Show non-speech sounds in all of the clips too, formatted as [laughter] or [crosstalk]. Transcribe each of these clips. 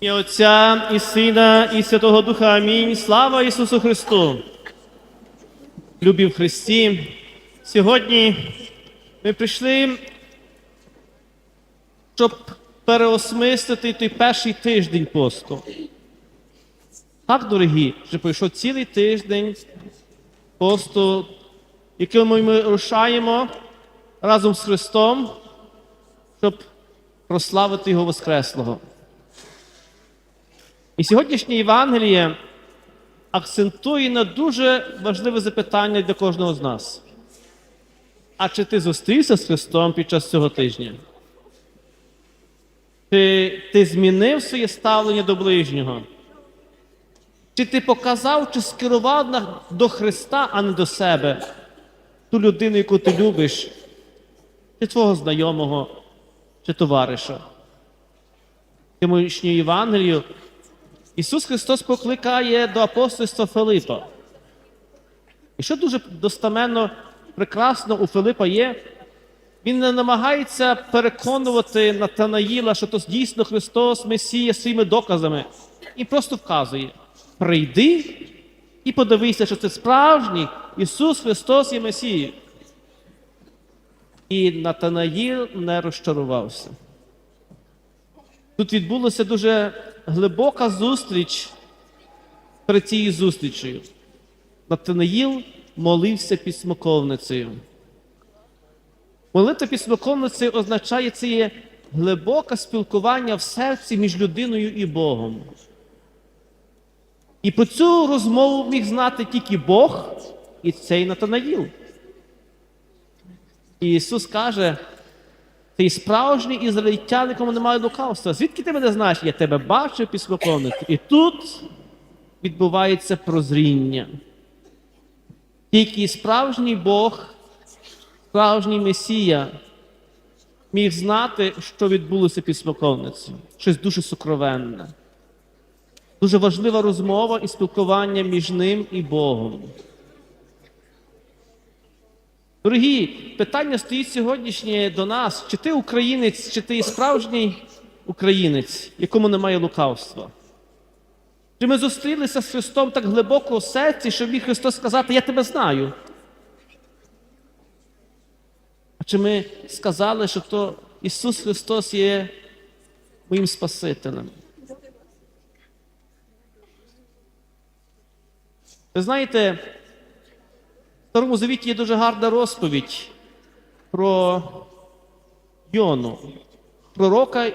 І Отця, і Сина, і Святого Духа. Амінь. Слава Ісусу Христу! Любі в Христі. Сьогодні ми прийшли, щоб переосмислити той перший тиждень посту. Так, дорогі, вже пройшов цілий тиждень посту, яким ми рушаємо разом з Христом, щоб прославити Його Воскреслого. І сьогоднішнє Євангеліє акцентує на дуже важливе запитання для кожного з нас. А чи ти зустрівся з Христом під час цього тижня? Чи ти змінив своє ставлення до ближнього? Чи ти показав, чи скерував до Христа, а не до себе ту людину, яку ти любиш, чи твого знайомого, чи товариша? Сьогоднішню Євангелію Ісус Христос покликає до апостольства Филипа. І що дуже достаменно, прекрасно у Филипа є, він не намагається переконувати Натанаїла, що то дійсно Христос Месія своїми доказами. І просто вказує: прийди і подивися, що це справжній Ісус Христос є Месією. І Натанаїл не розчарувався. Тут відбулася дуже глибока зустріч перед цією зустрічею. Натанаїл молився під смоковницею. Молитва під смоковницею означає це є глибоке спілкування в серці між людиною і Богом. І про цю розмову міг знати тільки Бог і цей Натанаїл. І Ісус каже, ти справжній ізраїльтян, якому немає лукавства. Звідки ти мене знаєш? Я тебе бачив під смоковницю. І тут відбувається прозріння. Тільки справжній Бог, справжній Месія міг знати, що відбулося під смоковницею. Щось дуже сокровенне. Дуже важлива розмова і спілкування між ним і Богом. Дорогі, питання стоїть сьогоднішнє до нас: чи ти українець, чи ти справжній українець, якому немає лукавства? Чи ми зустрілися з Христом так глибоко у серці, що міг Христос сказати, я тебе знаю? А чи ми сказали, що то Ісус Христос є моїм Спасителем? Ви знаєте, Старому Завіті є дуже гарна розповідь про Йону, пророка,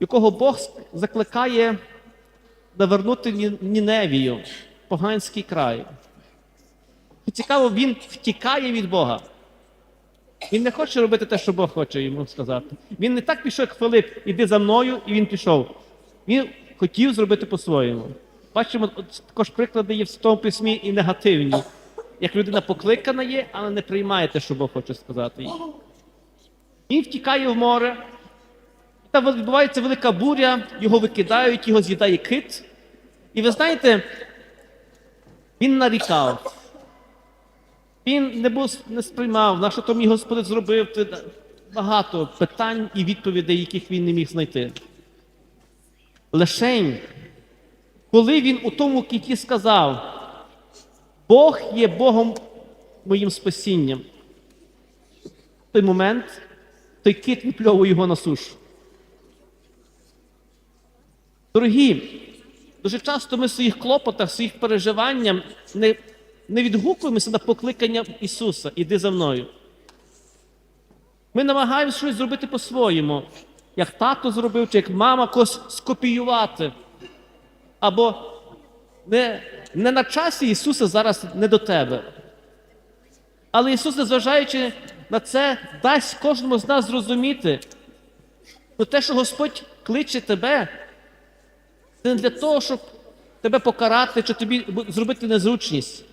якого Бог закликає навернути Ні- Ніневію, поганський край. І цікаво, він втікає від Бога. Він не хоче робити те, що Бог хоче йому сказати. Він не так пішов, як Филип, іди за мною, і він пішов. Він хотів зробити по-своєму. Бачимо, також приклади є в Святому письмі і негативні. Як людина покликана є, але не приймає те, що Бог хоче сказати їй. Він втікає в море, там відбувається велика буря, його викидають, його з'їдає кит. І ви знаєте, він нарікав. Він не був не сприймав, на що то мій Господь зробив багато питань і відповідей, яких він не міг знайти. Лишень, коли він у тому кіті сказав, Бог є Богом моїм спасінням, в той момент той кит випльовує його на сушу. Дорогі, дуже часто ми в своїх клопотах, в своїх переживаннях не, не відгукуємося на покликання Ісуса, іди за мною. Ми намагаємося щось зробити по-своєму, як тато зробив, чи як мама когось скопіювати. Або не, не на часі Ісуса зараз не до тебе. Але Ісус, незважаючи на це, дасть кожному з нас зрозуміти, що те, що Господь кличе тебе, це не для того, щоб тебе покарати чи тобі зробити незручність,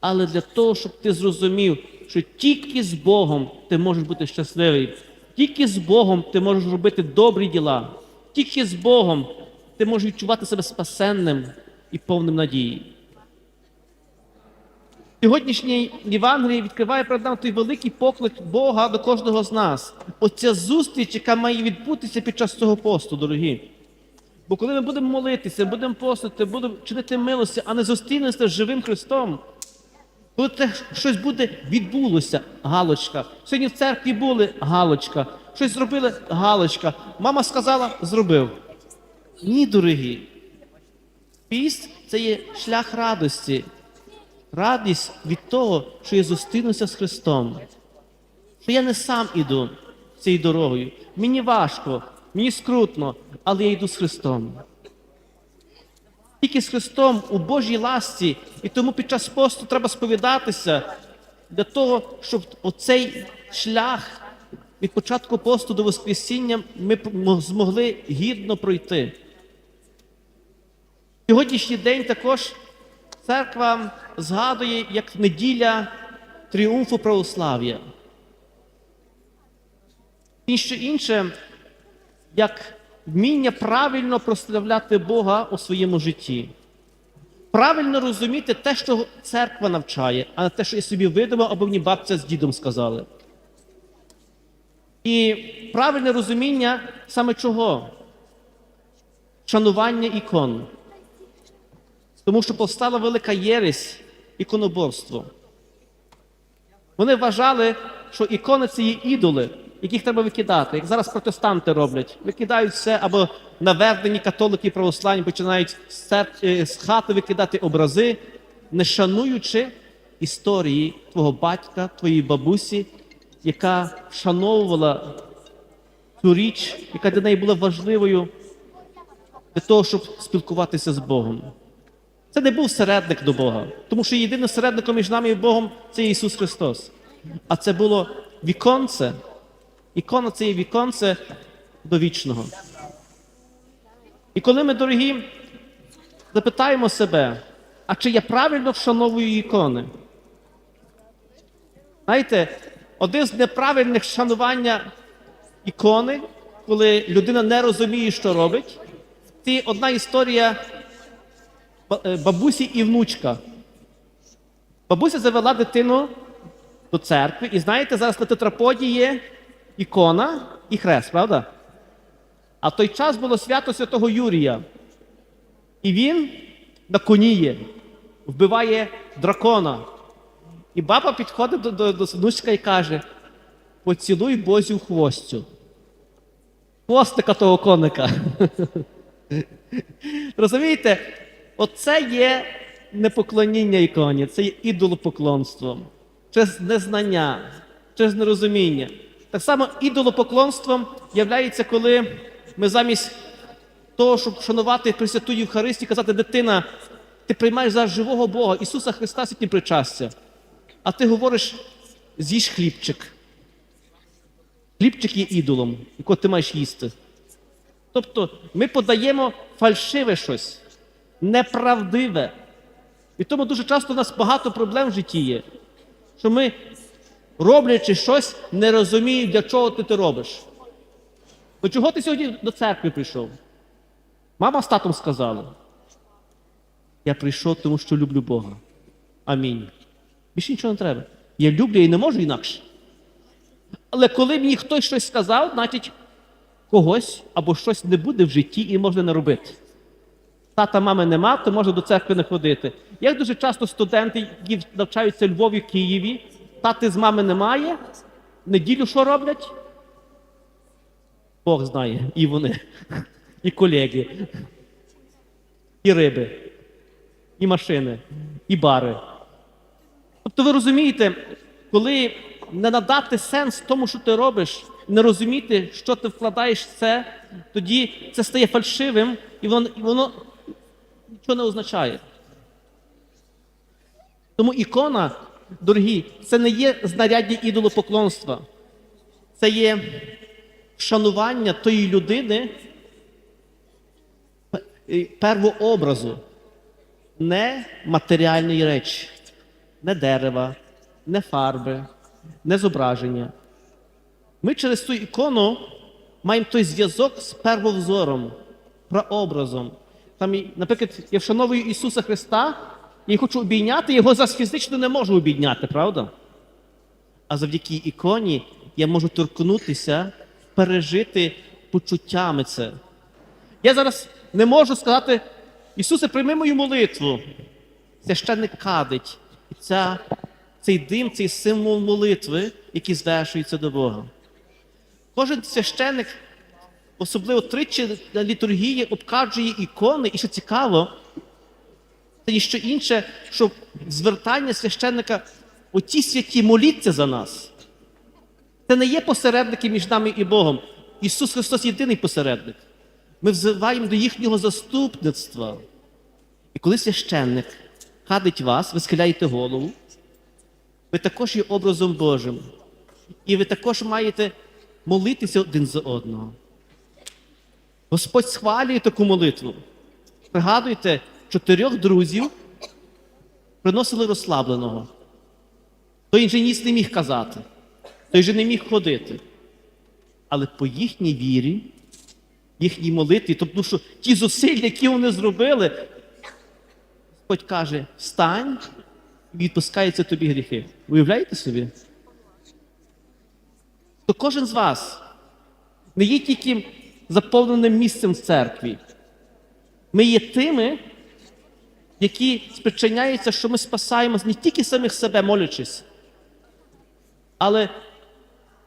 але для того, щоб ти зрозумів, що тільки з Богом ти можеш бути щасливий, тільки з Богом ти можеш робити добрі діла, тільки з Богом ти можеш відчувати себе спасенним і повним надії. Сьогоднішній Євангеліє відкриває перед нами той великий поклик Бога до кожного з нас. Оця зустріч, яка має відбутися під час цього посту, дорогі. Бо коли ми будемо молитися, будемо постити, будемо чинити милості, а не зустрінемося з живим Христом, коли те щось буде відбулося, галочка. Сьогодні в церкві були галочка. Щось зробили галочка. Мама сказала, зробив. Ні, дорогі. Піст це є шлях радості. Радість від того, що я зустрінуся з Христом. Що я не сам іду цією дорогою. Мені важко, мені скрутно, але я йду з Христом. Тільки з Христом у Божій ласті, і тому під час посту треба сповідатися для того, щоб оцей шлях від початку посту до Воскресіння ми змогли гідно пройти. Сьогоднішній день також церква згадує як неділя тріумфу православ'я. Ніщо інше, як вміння правильно прославляти Бога у своєму житті. Правильно розуміти те, що церква навчає, а не те, що я собі видумав, або мені бабця з дідом сказали. І правильне розуміння саме чого? Шанування ікон. Тому що повстала велика єресь іконоборство. Вони вважали, що ікони це є ідоли, яких треба викидати. Як зараз протестанти роблять, викидають все або навернені католики православні починають з, е, хати викидати образи, не шануючи історії твого батька, твоєї бабусі, яка вшановувала цю річ, яка для неї була важливою для того, щоб спілкуватися з Богом. Це не був середник до Бога, тому що єдиним середником між нами і Богом це Ісус Христос. А це було віконце. Ікона це є віконце до вічного. І коли ми, дорогі, запитаємо себе, а чи я правильно вшановую ікони? Знаєте, один з неправильних вшанування ікони, коли людина не розуміє, що робить, це одна історія бабусі і внучка. Бабуся завела дитину до церкви, і знаєте, зараз на тетраподі є ікона і хрест, правда? А в той час було свято святого Юрія. І він на коні є, вбиває дракона. І баба підходить до, до, до внучка і каже: поцілуй Бозю хвостю. Хвостика того коника. [laughs] Розумієте, оце є непоклоніння іконі, це є ідолопоклонство, через незнання, через нерозуміння. Так само ідолопоклонством являється, коли ми замість того, щоб шанувати Пресвяту Євхаристію, казати, дитина, ти приймаєш за живого Бога, Ісуса Христа святні причастя. А ти говориш, з'їж хлібчик. Хлібчик є ідолом, якого ти маєш їсти. Тобто ми подаємо фальшиве щось, неправдиве. І тому дуже часто у нас багато проблем в житті є, що ми, роблячи щось, не розуміємо, для чого ти це робиш. То чого ти сьогодні до церкви прийшов? Мама з татом сказала. Я прийшов, тому що люблю Бога. Амінь. Більше нічого не треба. Я люблю і не можу інакше. Але коли мені хтось щось сказав, значить когось або щось не буде в житті і можна не робити. Тата, мами нема, то можна до церкви не ходити. Як дуже часто студенти, які навчаються в Львові, Києві, тати з мами немає, неділю що роблять? Бог знає, і вони, і колеги, і риби, і машини, і бари. Тобто ви розумієте, коли не надати сенс тому, що ти робиш, не розуміти, що ти вкладаєш в це, тоді це стає фальшивим і воно, і воно нічого не означає. Тому ікона, дорогі, це не є знаряддя ідолопоклонства. Це є вшанування тої людини первообразу, не матеріальної речі, не дерева, не фарби, не зображення. Ми через ту ікону маємо той зв'язок з первовзором, прообразом. Там, наприклад, я вшановую Ісуса Христа, і хочу обійняти, його зараз фізично не можу обійняти, правда? А завдяки іконі я можу торкнутися, пережити почуттями це. Я зараз не можу сказати, Ісусе, прийми мою молитву. Священник кадить. І ця, цей дим, цей символ молитви, який звершується до Бога. Кожен священник, особливо тричі на літургії, обкаджує ікони, і що цікаво, це ніщо інше, що звертання священника оті святі моліться за нас. Це не є посередники між нами і Богом. Ісус Христос єдиний посередник. Ми взиваємо до їхнього заступництва. І коли священник кадить вас, ви схиляєте голову, ви також є образом Божим. І ви також маєте молитися один за одного. Господь схвалює таку молитву. Пригадуйте, чотирьох друзів приносили розслабленого. Той же ніс не міг казати, той же не міг ходити. Але по їхній вірі, їхній молитві, тому що ті зусилля, які вони зробили, Господь каже: встань і відпускаються тобі гріхи. Уявляєте собі? То кожен з вас не є тільки заповненим місцем в церкві. Ми є тими, які спричиняються, що ми спасаємо не тільки самих себе, молячись, але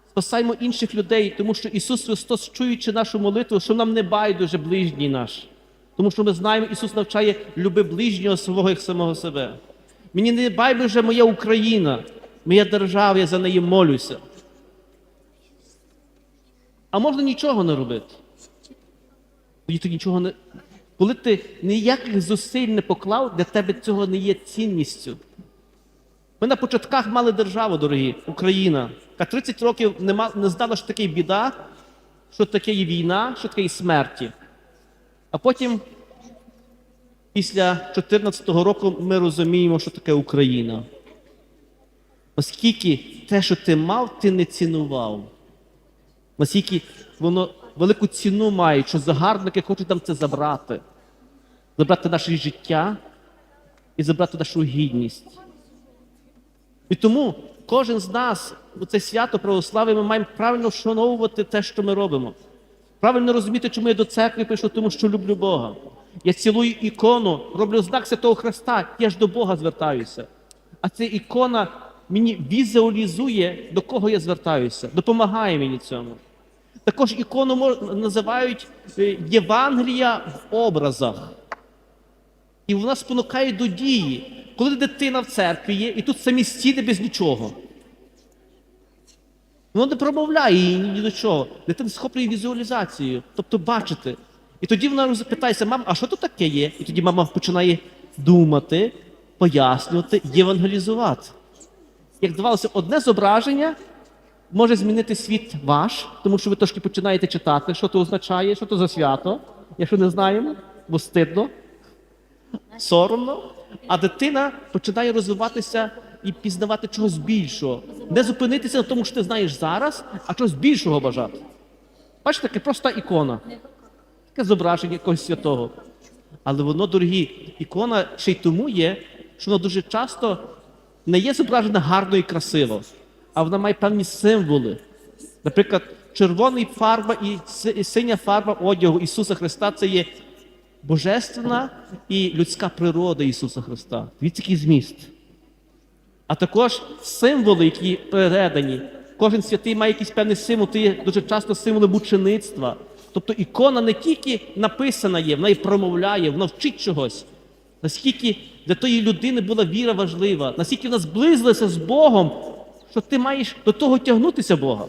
спасаємо інших людей, тому що Ісус Христос, чуючи нашу молитву, що нам не байдуже ближній наш. Тому що ми знаємо, Ісус навчає люби ближнього свого як самого себе. Мені не байдуже моя Україна, моя держава, я за неї молюся. А можна нічого не робити. Тоді ти нічого не. Коли ти ніяких зусиль не поклав, для тебе цього не є цінністю. Ми на початках мали державу, дорогі, Україна, яка 30 років не, ма- не знала, що таке біда, що таке є війна, що таке є смерті. А потім, після 2014 року, ми розуміємо, що таке Україна. Оскільки те, що ти мав, ти не цінував. Наскільки воно велику ціну має, що загарбники хочуть нам це забрати. Забрати наше життя і забрати нашу гідність. І тому кожен з нас у це свято православ'я ми маємо правильно вшановувати те, що ми робимо. Правильно розуміти, чому я до церкви прийшов, тому що люблю Бога. Я цілую ікону, роблю знак Святого Христа, я ж до Бога звертаюся. А ця ікона мені візуалізує, до кого я звертаюся, допомагає мені цьому. Також ікону називають е, Євангелія в образах. І вона спонукає до дії. Коли дитина в церкві є, і тут самі стіни без нічого. Воно не промовляє її ні до чого. Дитина схоплює візуалізацією, тобто бачити. І тоді вона запитається, мам, а що тут таке є? І тоді мама починає думати, пояснювати, євангелізувати. Як здавалося, одне зображення може змінити світ ваш, тому що ви трошки починаєте читати, що це означає, що це за свято, якщо не знаємо, бо стидно, соромно. А дитина починає розвиватися і пізнавати чогось більшого. Не зупинитися на тому, що ти знаєш зараз, а чогось більшого бажати. Бачите, таке проста ікона, таке зображення якогось святого. Але воно, дорогі, ікона ще й тому є, що воно дуже часто не є зображена гарно і красиво, а вона має певні символи. Наприклад, червоний фарба і синя фарба одягу Ісуса Христа це є божественна і людська природа Ісуса Христа. Дивіться, який зміст. А також символи, які передані. Кожен святий має якийсь певний символ, це є дуже часто символи мучеництва. Тобто ікона не тільки написана є, вона і промовляє, вона вчить чогось. Наскільки для тої людини була віра важлива, наскільки вона зблизилася з Богом, що ти маєш до того тягнутися Бога.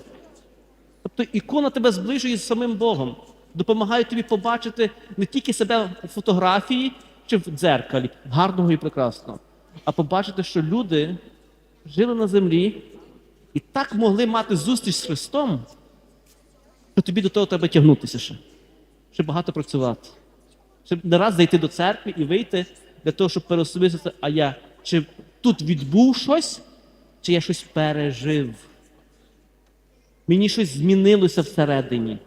Тобто ікона тебе зближує з самим Богом, допомагає тобі побачити не тільки себе у фотографії чи в дзеркалі, гарного і прекрасного, а побачити, що люди жили на землі і так могли мати зустріч з Христом, що тобі до того треба тягнутися ще, ще багато працювати. Щоб не раз зайти до церкви і вийти для того, щоб переосмислити, а я чи тут відбув щось, чи я щось пережив. Мені щось змінилося всередині.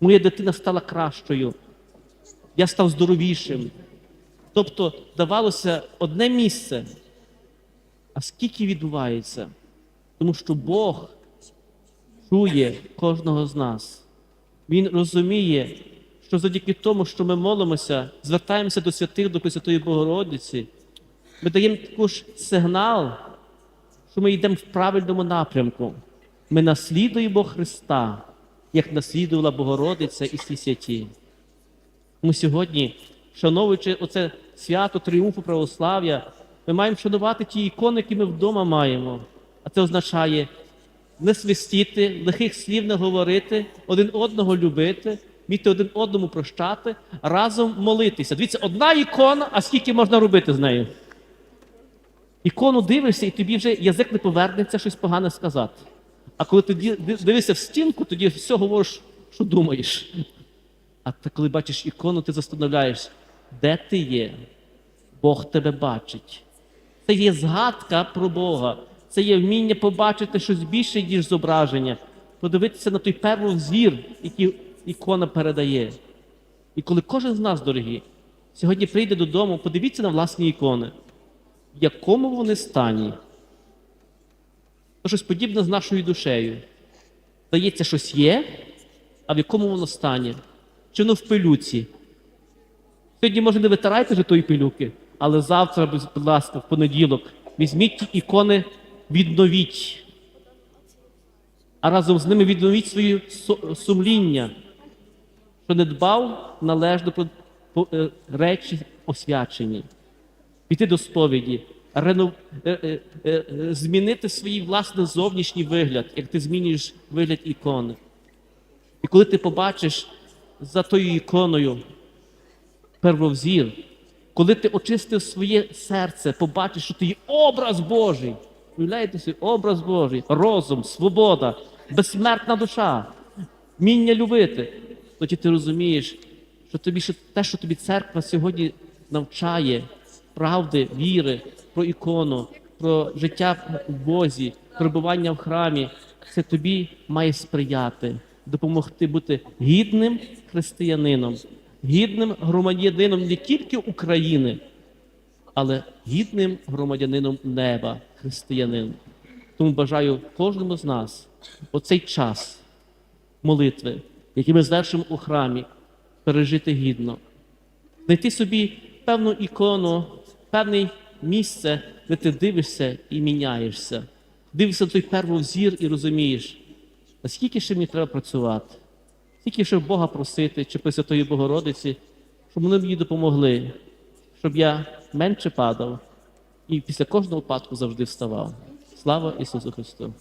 Моя дитина стала кращою. Я став здоровішим. Тобто, давалося одне місце. А скільки відбувається? Тому що Бог чує кожного з нас. Він розуміє, що завдяки тому, що ми молимося, звертаємося до святих, до Пресвятої Богородиці, ми даємо також сигнал, що ми йдемо в правильному напрямку. Ми наслідуємо Христа, як наслідувала Богородиця і всі святі. Тому сьогодні, шановуючи оце свято тріумфу православ'я, ми маємо шанувати ті ікони, які ми вдома маємо. А це означає не свистіти, лихих слів не говорити, один одного любити, вміти один одному прощати, разом молитися. Дивіться, одна ікона, а скільки можна робити з нею? Ікону дивишся, і тобі вже язик не повернеться щось погане сказати. А коли ти дивишся в стінку, тоді все говориш, що думаєш. А ти, коли бачиш ікону, ти застановляєш, де ти є? Бог тебе бачить. Це є згадка про Бога. Це є вміння побачити щось більше, ніж зображення, подивитися на той первозір, який ікона передає. І коли кожен з нас, дорогі, сьогодні прийде додому, подивіться на власні ікони, в якому вони стані. То щось подібне з нашою душею. Здається, щось є, а в якому воно стані? Чи воно в пилюці? Сьогодні, може, не витирайте вже тої пилюки, але завтра, будь ласка, в понеділок, візьміть ті ікони, відновіть. А разом з ними відновіть своє сумління, що не дбав належно про е, речі освячені. Піти до сповіді, рену... е, е, е, змінити свій власний зовнішній вигляд, як ти змінюєш вигляд ікони. І коли ти побачиш за тою іконою первовзір, коли ти очистив своє серце, побачиш, що ти є образ Божий. Уявляєте собі, образ Божий, розум, свобода, безсмертна душа, вміння любити. Тоді ти розумієш, що тобі що те, що тобі церква сьогодні навчає правди, віри, про ікону, про життя в Бозі, перебування в храмі, це тобі має сприяти, допомогти бути гідним християнином, гідним громадянином не тільки України, але гідним громадянином неба, християнин. Тому бажаю кожному з нас оцей час молитви, який ми звершимо у храмі, пережити гідно, знайти собі певну ікону, певне місце, де ти дивишся і міняєшся. Дивишся на той первозір і розумієш, наскільки ще мені треба працювати, скільки ще Бога просити чи Пресвятої Богородиці, щоб вони мені допомогли, щоб я менше падав і після кожного падку завжди вставав. Слава Ісусу Христу!